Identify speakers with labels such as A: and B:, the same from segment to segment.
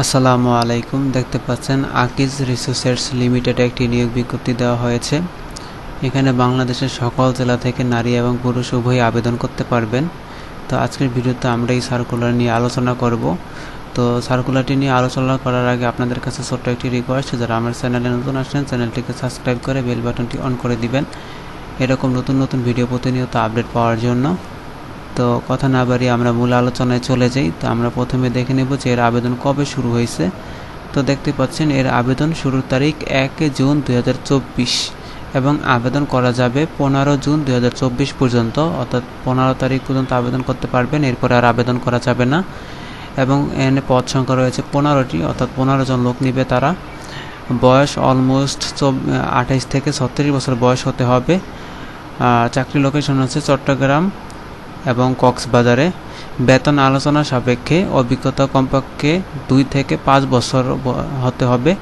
A: আসসালামু আলাইকুম। দেখতে পাচ্ছেন আকিজ রিসোর্সেস লিমিটেড একটি নিয়োগ বিজ্ঞপ্তি দেওয়া হয়েছে। এখানে বাংলাদেশের সকল জেলা থেকে নারী এবং পুরুষ উভয়ই আবেদন করতে পারবেন। তো আজকের ভিডিওতে আমরা এই সার্কুলার নিয়ে আলোচনা করব। তো সার্কুলারটি নিয়ে আলোচনা করার আগে আপনাদের কাছে ছোট্ট একটি রিকোয়েস্ট যারা আমার চ্যানেলে নতুন আসছেন চ্যানেলটিকে সাবস্ক্রাইব করে বেল বাটনটি অন করে দিবেন। এরকম নতুন নতুন ভিডিও প্রতিনিয়ত আপডেট পাওয়ার জন্য। তো কথা না বাড়িয়ে আমরা মূল আলোচনায় চলে যাই। তো আমরা প্রথমে দেখে নেব যে এর আবেদন কবে শুরু হয়েছে। তো দেখতে পাচ্ছেন, এর আবেদন শুরুর তারিখ এক জুন দুই এবং আবেদন করা যাবে পনেরো জুন দুই পর্যন্ত। অর্থাৎ পনেরো তারিখ পর্যন্ত আবেদন করতে পারবেন, এরপরে আর আবেদন করা যাবে না। এবং এনে পদ সংখ্যা রয়েছে পনেরোটি, অর্থাৎ পনেরো জন লোক নিবে তারা। বয়স অলমোস্ট আঠাইশ থেকে ছত্রিশ বছর বয়স হতে হবে। চাকরি লোকেশন হচ্ছে চট্টগ্রাম। এবং কক্সবাজারে বেতন আলোচনা সাপেক্ষে অভিজ্ঞতা কমপক্ষে দুই থেকে পাঁচ বছর হতে হবে।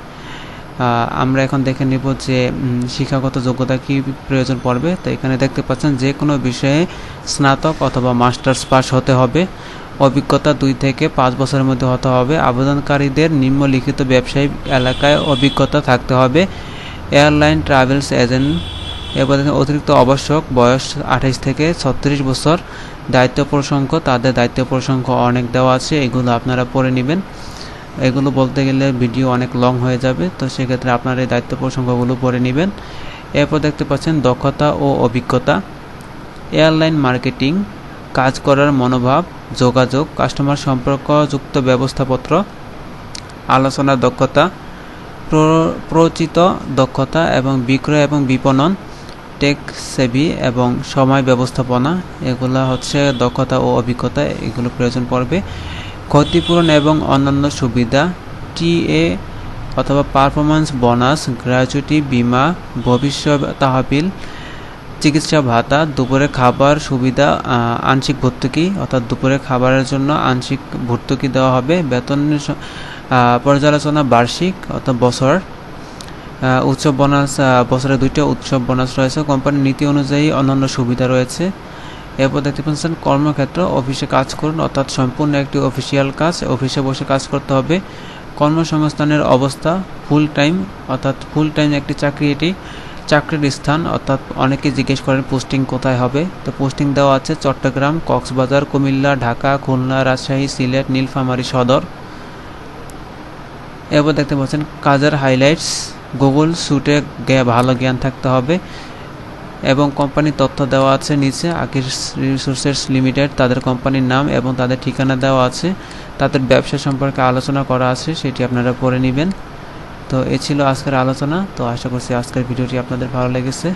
A: আমরা এখন দেখে নিব যে শিক্ষাগত যোগ্যতা কি প্রয়োজন পড়বে। তো এখানে দেখতে পাচ্ছেন যে কোনো বিষয়ে স্নাতক অথবা মাস্টার্স পাস হতে হবে। অভিজ্ঞতা দুই থেকে পাঁচ বছরের মধ্যে হতে হবে। আবেদনকারীদের নিম্নলিখিত ব্যবসায়িক এলাকায় অভিজ্ঞতা থাকতে হবে। এয়ারলাইন ট্রাভেলস এজেন্ট এরপর অতিরিক্ত আবশ্যক বয়স আঠাইশ থেকে ছত্রিশ বছর। দায়িত্ব প্রসঙ্গ তাদের দায়িত্ব প্রসঙ্গ অনেক দেওয়া আছে, এগুলো আপনারা পড়ে নেবেন। এগুলো বলতে গেলে ভিডিও অনেক লং হয়ে যাবে, তো সেক্ষেত্রে আপনারা এই দায়িত্ব প্রসঙ্গগুলো পড়ে নেবেন। এরপর দেখতে পাচ্ছেন দক্ষতা ও অভিজ্ঞতা। এয়ারলাইন মার্কেটিং, কাজ করার মনোভাব, যোগাযোগ, কাস্টমার সম্পর্কযুক্ত ব্যবস্থাপত্র, আলোচনার দক্ষতা, প্র- প্রচিত দক্ষতা এবং বিক্রয় এবং বিপণন টেক সেভি এবং সময় ব্যবস্থাপনা, এগুলা হচ্ছে দক্ষতা ও অভিজ্ঞতা, এগুলো প্রয়োজন পড়বে। ক্ষতিপূরণ এবং অন্যান্য সুবিধা টিএ অথবা পারফরম্যান্স বোনাস, গ্র্যাচুইটি, বিমা, ভবিষ্যৎ তহবিল, চিকিৎসা ভাতা, দুপুরে খাবার সুবিধা আংশিক ভর্তুকি, অর্থাৎ দুপুরে খাবারের জন্য আংশিক ভর্তুকি দেওয়া হবে, বেতন পর্যালোচনা বার্ষিক অর্থাৎ বছর। উৎসব বোনাস বছরে দুইটা উৎসব বোনাস রয়েছে। কোম্পানির নীতি অনুযায়ী অন্যান্য সুবিধা রয়েছে। এরপর দেখতে পাচ্ছেন, কর্মক্ষেত্র, অফিসে কাজ করুন, অর্থাৎ সম্পূর্ণ একটি অফিসিয়াল কাজ, অফিসে বসে কাজ করতে হবে। কর্মসংস্থানের অবস্থা ফুল টাইম অর্থাৎ ফুল টাইম একটি চাকরি, এটি চাকরির স্থান, অর্থাৎ অনেকে জিজ্ঞেস করেন পোস্টিং কোথায় হবে। তো পোস্টিং দেওয়া আছে চট্টগ্রাম, কক্সবাজার, কুমিল্লা, ঢাকা, খুলনা, রাজশাহী, সিলেট, নীলফামারী সদর। এরপর দেখতে পাচ্ছেন, কাজের হাইলাইটস গুগল স্যুটে ভালো জ্ঞান থাকতে হবে এবং কোম্পানির তথ্য দেওয়া আছে নিচে আকির রিসোর্সেস লিমিটেড তাদের কোম্পানির নাম এবং তাদের ঠিকানা দেওয়া আছে। তাদের ব্যবসা সম্পর্কে আলোচনা করা আছে, সেটি আপনারা পড়ে নেবেন। তো এ ছিল আজকের আলোচনা। তো আশা করছি আজকের ভিডিওটি আপনাদের ভালো লেগেছে।